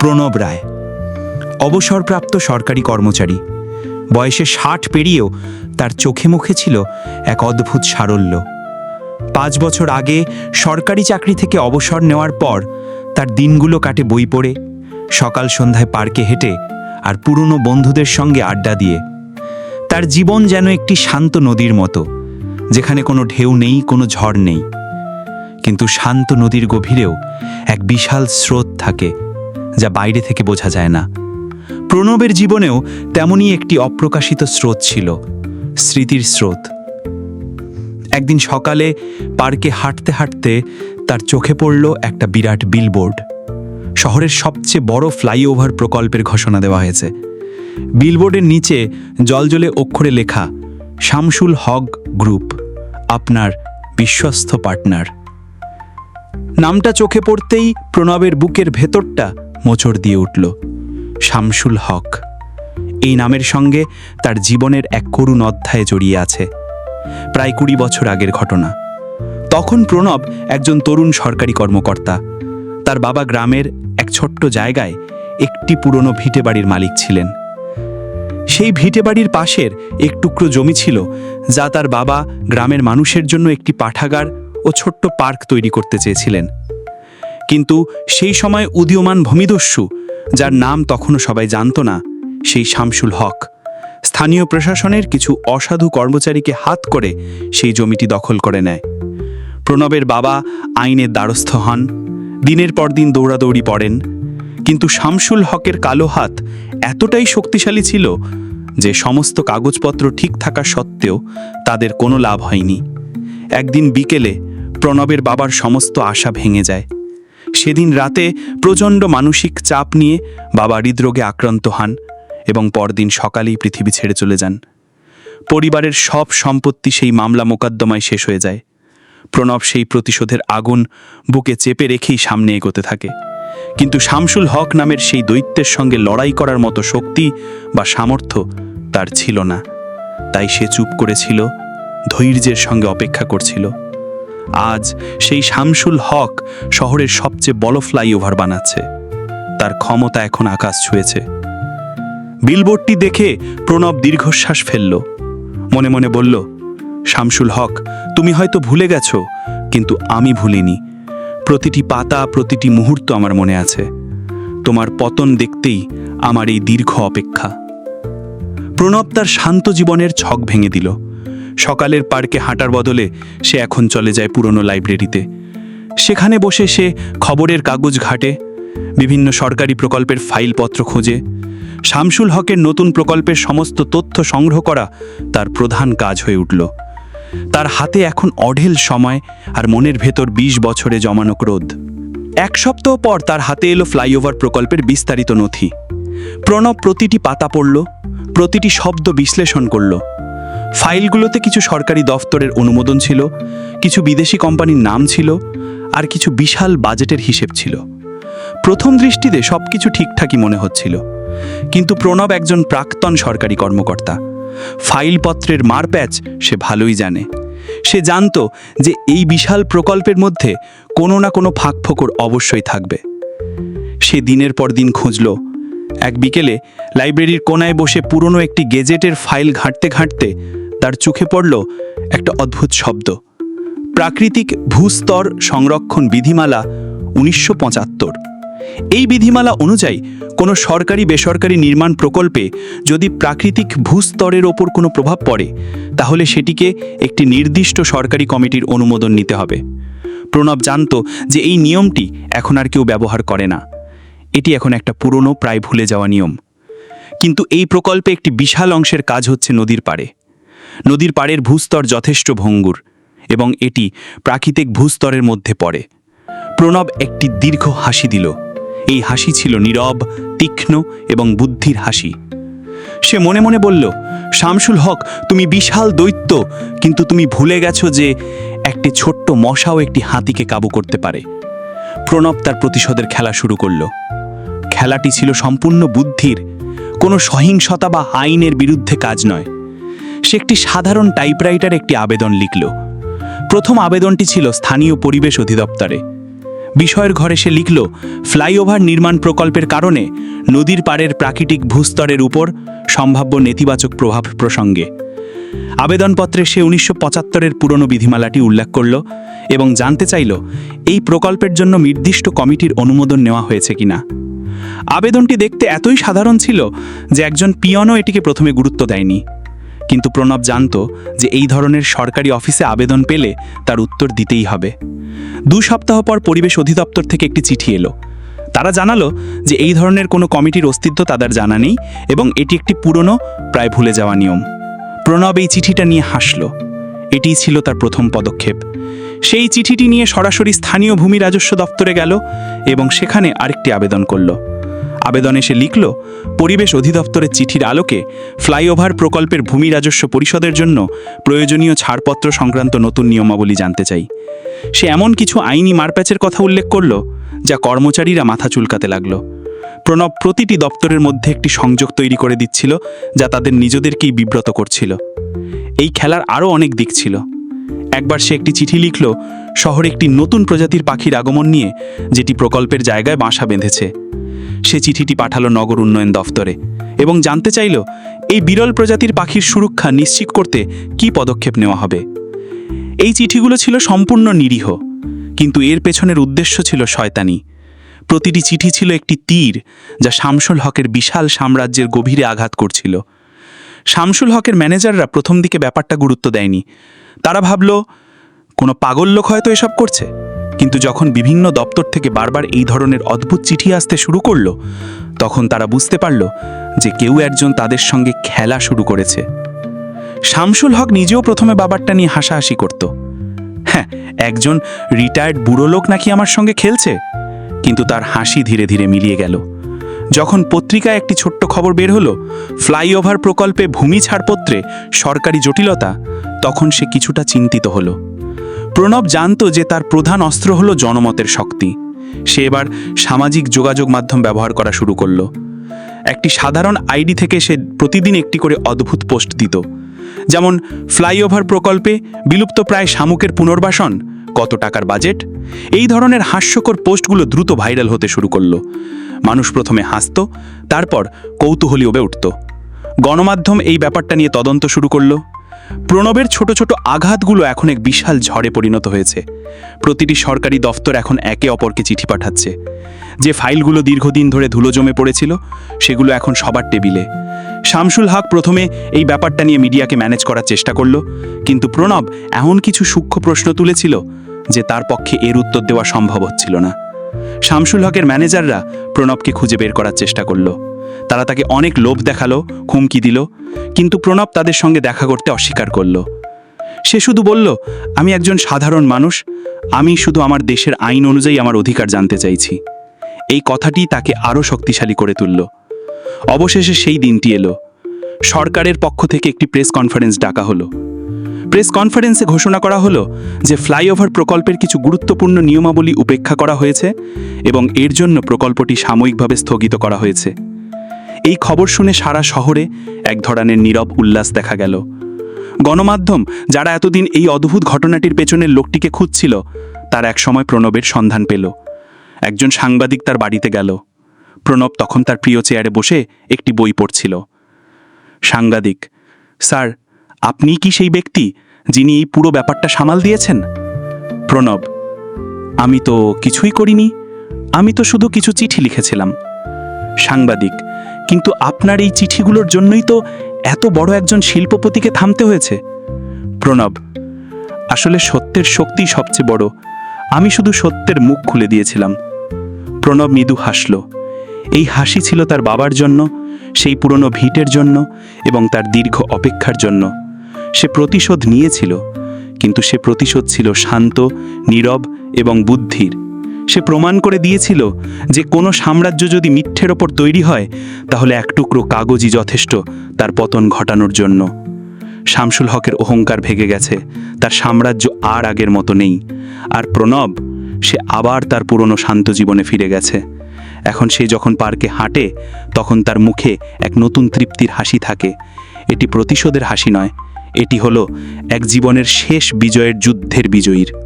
প্রণব রায়। অবসরপ্রাপ্ত সরকারি কর্মচারী। বয়সে ষাট পেরিয়েও তার চোখে মুখে ছিল এক অদ্ভুত সারল্য। পাঁচ বছর আগে সরকারি চাকরি থেকে অবসর নেওয়ার পর তার দিনগুলো কাটে বই পড়ে, সকাল সন্ধ্যায় পার্কে হেঁটে আর পুরনো বন্ধুদের সঙ্গে আড্ডা দিয়ে। তার জীবন যেন একটি শান্ত নদীর মতো, যেখানে কোনো ঢেউ নেই, কোনো ঝড় নেই। কিন্তু শান্ত নদীর গভীরেও এক বিশাল স্রোত থাকে। যা বাইরে থেকে বোঝা যায় না। প্রণবের জীবনেও তেমনই একটি অপ্রকাশিত স্রোত ছিল, স্মৃতির স্রোত। একদিন সকালে পার্কে হাঁটতে হাঁটতে তার চোখে পড়ল একটা বিরাট বিলবোর্ড। শহরের সবচেয়ে বড় ফ্লাইওভার প্রকল্পের ঘোষণা দেওয়া হয়েছে। বিলবোর্ডের নিচে জলজলে অক্ষরে লেখা, শামসুল হক গ্রুপ, আপনার বিশ্বস্ত পার্টনার। নামটা চোখে পড়তেই প্রণবের বুকের ভেতরটা মোচড় দিয়ে উঠল। শামসুল হক। এই নামের সঙ্গে তার জীবনের এক করুণ অধ্যায়ে জড়িয়ে আছে। প্রায় কুড়ি বছর আগের ঘটনা। তখন প্রণব একজন তরুণ সরকারি কর্মকর্তা। তার বাবা গ্রামের এক ছোট্ট জায়গায় একটি পুরনো ভিটে বাড়ির মালিক ছিলেন। সেই ভিটে বাড়ির পাশের এক টুকরো জমি ছিল, যা তার বাবা গ্রামের মানুষের জন্য একটি পাঠাগার ও ছোট্ট পার্ক তৈরি করতে চেয়েছিলেন। কিন্তু সেই সময় উদীয়মান ভূমিদস্যু, যার নাম তখনও সবাই জানত না, সেই শামসুল হক। স্থানীয় প্রশাসনের কিছু অসাধু কর্মচারীকে হাত করে সেই জমিটি দখল করে নেয়। প্রণবের বাবা আইনের দ্বারস্থ হন, দিনের পর দিন দৌড়াদৌড়ি পড়েন। কিন্তু শামসুল হকের কালো হাত এতটাই শক্তিশালী ছিল যে সমস্ত কাগজপত্র ঠিক থাকা সত্ত্বেও তাদের কোনো লাভ হয়নি। একদিন বিকেলে প্রণবের বাবার সমস্ত আশা ভেঙে যায়। সেদিন রাতে প্রচণ্ড মানসিক চাপ নিয়ে বাবা হৃদরোগে আক্রান্ত হন এবং পরদিন সকালেই পৃথিবী ছেড়ে চলে যান। পরিবারের সব সম্পত্তি সেই মামলা মোকদ্দমায় শেষ হয়ে যায়। প্রণব সেই প্রতিশোধের আগুন বুকে চেপে রেখেই সামনে এগোতে থাকে। কিন্তু শামসুল হক নামের সেই দৈত্যের সঙ্গে লড়াই করার মতো শক্তি বা সামর্থ্য তার ছিল না। তাই সে চুপ করেছিল, ধৈর্যের সঙ্গে অপেক্ষা করছিল। আজ সেই শামসুল হক শহরের সবচেয়ে বড় ফ্লাইওভার বানাচ্ছে। তার ক্ষমতা এখন আকাশ ছুঁয়েছে। বিলবোর্ডটি দেখে প্রণব দীর্ঘশ্বাস ফেলল। মনে মনে বলল, শামসুল হক, তুমি হয়তো ভুলে গেছো, কিন্তু আমি ভুলিনি। প্রতিটি পাতা, প্রতিটি মুহূর্ত আমার মনে আছে। তোমার পতন দেখতেই আমার এই দীর্ঘ অপেক্ষা। প্রণব তার শান্ত জীবনের ছক ভেঙে দিল। সকালের পার্কে হাঁটার বদলে সে এখন চলে যায় পুরনো লাইব্রেরিতে। সেখানে বসে সে খবরের কাগজ ঘাটে, বিভিন্ন সরকারি প্রকল্পের ফাইলপত্র খোঁজে, শামসুল হকের নতুন প্রকল্পের সমস্ত তথ্য সংগ্রহ করা তার প্রধান কাজ হয়ে উঠল। তার হাতে এখন অঢেল সময় আর মনের ভেতর ২০ বছরে জমানো ক্রোধ। এক সপ্তাহ পর তার হাতে এলো ফ্লাইওভার প্রকল্পের বিস্তারিত নথি। প্রণব প্রতিটি পাতা পড়ল, প্রতিটি শব্দ বিশ্লেষণ করল। ফাইলগুলোতে কিছু সরকারি দফতরের অনুমোদন ছিল, কিছু বিদেশি কোম্পানির নাম ছিল, আর কিছু বিশাল বাজেটের হিসেব ছিল। প্রথম দৃষ্টিতে সবকিছু ঠিকঠাকই মনে হচ্ছিল। কিন্তু প্রণব একজন প্রাক্তন সরকারি কর্মকর্তা। ফাইলপত্রের মারপ্যাচ সে ভালোই জানে। সে জানতো যে এই বিশাল প্রকল্পের মধ্যে কোনো না কোনো ফাঁক ফাঁকফোকর অবশ্যই থাকবে। সে দিনের পর দিন খুঁজল। এক বিকেলে লাইব্রেরির কোনায় বসে পুরনো একটি গেজেটের ফাইল ঘাঁটতে ঘাঁটতে তার চোখে পড়ল একটা অদ্ভুত শব্দ। প্রাকৃতিক ভূস্তর সংরক্ষণ বিধিমালা উনিশশো পঁচাত্তর। এই বিধিমালা অনুযায়ী কোনো সরকারি বেসরকারি নির্মাণ প্রকল্পে যদি প্রাকৃতিক ভূস্তরের ওপর কোনো প্রভাব পড়ে, তাহলে সেটিকে একটি নির্দিষ্ট সরকারি কমিটির অনুমোদন নিতে হবে। প্রণব জানত যে এই নিয়মটি এখন আর কেউ ব্যবহার করে না। এটি এখন একটা পুরনো, প্রায় ভুলে যাওয়া নিয়ম। কিন্তু এই প্রকল্পে একটি বিশাল অংশের কাজ হচ্ছে নদীর পাড়ে। নদীর পাড়ের ভূস্তর যথেষ্ট ভঙ্গুর এবং এটি প্রাকৃতিক ভূস্তরের মধ্যে পড়ে। প্রণব একটি দীর্ঘ হাসি দিল। এই হাসি ছিল নীরব, তীক্ষ্ণ এবং বুদ্ধির হাসি। সে মনে মনে বলল, শামসুল হক, তুমি বিশাল দৈত্য, কিন্তু তুমি ভুলে গেছো যে একটি ছোট্ট মশাও একটি হাতিকে কাবু করতে পারে। প্রণব তার প্রতিশোধের খেলা শুরু করল। খেলাটি ছিল সম্পূর্ণ বুদ্ধির, কোনো সহিংসতা বা আইনের বিরুদ্ধে কাজ নয়। সে একটি সাধারণ টাইপরাইটার একটি আবেদন লিখল। প্রথম আবেদনটি ছিল স্থানীয় পরিবেশ অধিদপ্তরে। বিষয়ের ঘরে সে লিখল ফ্লাইওভার নির্মাণ প্রকল্পের কারণে নদীর পাড়ের প্রাকৃতিক ভূস্তরের উপর সম্ভাব্য নেতিবাচক প্রভাব প্রসঙ্গে। আবেদনপত্রে সে উনিশশো পঁচাত্তরের পুরনো বিধিমালাটি উল্লেখ করল এবং জানতে চাইল, এই প্রকল্পের জন্য নির্দিষ্ট কমিটির অনুমোদন নেওয়া হয়েছে কিনা? আবেদনটি দেখতে এতই সাধারণ ছিল যে একজন পিয়নও এটিকে প্রথমে গুরুত্ব দেয়নি। কিন্তু প্রণব জানত যে এই ধরনের সরকারি অফিসে আবেদন পেলে তার উত্তর দিতেই হবে। দু সপ্তাহ পর পরিবেশ অধিদপ্তর থেকে একটি চিঠি এলো। তারা জানালো যে এই ধরনের কোনো কমিটির অস্তিত্ব তাদের জানা নেই এবং এটি একটি পুরনো, প্রায় ভুলে যাওয়া নিয়ম। প্রণব এই চিঠিটা নিয়ে হাসল। এটিই ছিল তার প্রথম পদক্ষেপ। সেই চিঠিটি নিয়ে সরাসরি স্থানীয় ভূমি রাজস্ব দপ্তরে গেল এবং সেখানে আরেকটি আবেদন করল। আবেদনে সে লিখল, পরিবেশ অধিদপ্তরের চিঠির আলোকে ফ্লাইওভার প্রকল্পের ভূমি রাজস্ব পরিষদের জন্য প্রয়োজনীয় ছাড়পত্র সংক্রান্ত নতুন নিয়মাবলী জানতে চাই। সে এমন কিছু আইনি মারপ্যাচের কথা উল্লেখ করল, যা কর্মচারীরা মাথা চুলকাতে লাগল। প্রণব প্রতিটি দপ্তরের মধ্যে একটি সংযোগ তৈরি করে দিচ্ছিল, যা তাদের নিজেদেরকেই বিব্রত করছিল। এই খেলার আরও অনেক দিক ছিল। একবার সে একটি চিঠি লিখল, শহরে একটি নতুন প্রজাতির পাখির আগমন নিয়ে, যেটি প্রকল্পের জায়গায় বাসা বেঁধেছে। সে চিঠিটি পাঠালো নগর উন্নয়ন দফতরে এবং জানতে চাইল, এই বিরল প্রজাতির পাখির সুরক্ষা নিশ্চিত করতে কী পদক্ষেপ নেওয়া হবে। এই চিঠিগুলো ছিল সম্পূর্ণ নিরীহ, কিন্তু এর পেছনের উদ্দেশ্য ছিল শয়তানি। প্রতিটি চিঠি ছিল একটি তীর, যা শামসুল হকের বিশাল সাম্রাজ্যের গভীরে আঘাত করছিল। শামসুল হকের ম্যানেজাররা প্রথম দিকে ব্যাপারটা গুরুত্ব দেয়নি। তারা ভাবল, কোনো পাগল লোক হয়তো এসব করছে? কিন্তু যখন বিভিন্ন দপ্তর থেকে বারবার এই ধরনের অদ্ভুত চিঠি আসতে শুরু করল, তখন তারা বুঝতে পারল যে কেউ একজন তাদের সঙ্গে খেলা শুরু করেছে। শামসুল হক নিজেও প্রথমে বাবারটা নিয়ে হাসাহাসি করত। হ্যাঁ একজন রিটায়ার্ড বুড়ো লোক নাকি আমার সঙ্গে খেলছে? কিন্তু তার হাসি ধীরে ধীরে মিলিয়ে গেল। যখন পত্রিকায় একটি ছোট্ট খবর বের হলো, ফ্লাইওভার প্রকল্পে ভূমি ছাড়পত্রে সরকারি জটিলতা, তখন সে কিছুটা চিন্তিত হলো। প্রণব জানতো যে তার প্রধান অস্ত্র হলো জনমতের শক্তি। সে এবার সামাজিক যোগাযোগ মাধ্যম ব্যবহার করা শুরু করল। একটি সাধারণ আইডি থেকে সে প্রতিদিন একটি করে অদ্ভুত পোস্ট দিত। যেমন, ফ্লাইওভার প্রকল্পে বিলুপ্ত প্রায় শামুকের পুনর্বাসন, কত টাকার বাজেট? এই ধরনের হাস্যকর পোস্টগুলো দ্রুত ভাইরাল হতে শুরু করল। মানুষ প্রথমে হাসত, তারপর কৌতূহলী ওবে উঠত। গণমাধ্যম এই ব্যাপারটা নিয়ে তদন্ত শুরু করল। প্রণবের ছোট ছোট আঘাতগুলো এখন এক বিশাল ঝড়ে পরিণত হয়েছে। প্রতিটি সরকারি দফতর এখন একে অপরকে চিঠি পাঠাচ্ছে। যে ফাইলগুলো দীর্ঘদিন ধরে ধুলো জমে পড়েছিল, সেগুলো এখন সবার টেবিলে। শামসুল হক প্রথমে এই ব্যাপারটা নিয়ে মিডিয়াকে ম্যানেজ করার চেষ্টা করল, কিন্তু প্রণব এমন কিছু সূক্ষ্ম প্রশ্ন তুলেছিল যে তার পক্ষে এর উত্তর দেওয়া সম্ভব হচ্ছিল না। শামসুল হকের ম্যানেজাররা প্রণবকে খুঁজে বের করার চেষ্টা করল। তারা তাকে অনেক লোভ দেখাল, হুমকি দিল, কিন্তু প্রণব তাদের সঙ্গে দেখা করতে অস্বীকার করল। সে শুধু বলল, আমি একজন সাধারণ মানুষ, আমি শুধু আমার দেশের আইন অনুযায়ী আমার অধিকার জানতে চাইছি। এই কথাটি তাকে আরও শক্তিশালী করে তুলল। অবশেষে সেই দিনটি এলো। সরকারের পক্ষ থেকে একটি প্রেস কনফারেন্স ডাকা হলো। প্রেস কনফারেন্সে ঘোষণা করা হলো যে ফ্লাইওভার প্রকল্পের কিছু গুরুত্বপূর্ণ নিয়মাবলী উপেক্ষা করা হয়েছে এবং এর জন্য প্রকল্পটি সাময়িকভাবে স্থগিত করা হয়েছে। এই খবর শুনে সারা শহরে এক ধরনের নীরব উল্লাস দেখা গেল। গণমাধ্যম যারা এতদিন এই অদ্ভুত ঘটনাটির পেছনের লোকটিকে খুঁজছিল, তার এক সময় প্রণবের সন্ধান পেল। একজন সাংবাদিক তার বাড়িতে গেল। প্রণব তখন তার প্রিয় চেয়ারে বসে একটি বই পড়ছিল। সাংবাদিক, স্যার, আপনি কি সেই ব্যক্তি যিনি এই পুরো ব্যাপারটা সামাল দিয়েছেন? প্রণব, আমি তো কিছুই করিনি। আমি তো শুধু কিছু চিঠি লিখেছিলাম। সাংবাদিক। কিন্তু আপনার এই চিঠিগুলোর জন্যই তো এত বড় একজন শিল্পপতিকে থামতে হয়েছে। প্রণব, আসলে সত্যের শক্তি সবচেয়ে বড়। আমি শুধু সত্যের মুখ খুলে দিয়েছিলাম। প্রণব মৃদু হাসল। এই হাসি ছিল তার বাবার জন্য, সেই পুরনো ভিটের জন্য এবং তার দীর্ঘ অপেক্ষার জন্য। সে প্রতিশোধ নিয়েছিল, কিন্তু সে প্রতিশোধ ছিল শান্ত, নীরব এবং বুদ্ধির। সে প্রমাণ করে দিয়েছিল যে কোনো সাম্রাজ্য যদি মিথ্যের ওপর তৈরি হয়, তাহলে এক টুকরো কাগজই যথেষ্ট তার পতন ঘটানোর জন্য। শামসুল হকের অহংকার ভেঙে গেছে, তার সাম্রাজ্য আর আগের মতো নেই। আর প্রণব, সে আবার তার পুরনো শান্ত জীবনে ফিরে গেছে। এখন সে যখন পার্কে হাঁটে, তখন তার মুখে এক নতুন তৃপ্তির হাসি থাকে। এটি প্রতিশোধের হাসি নয়, এটি হলো এক জীবনের শেষ বিজয়ের যুদ্ধের বিজয়ীর।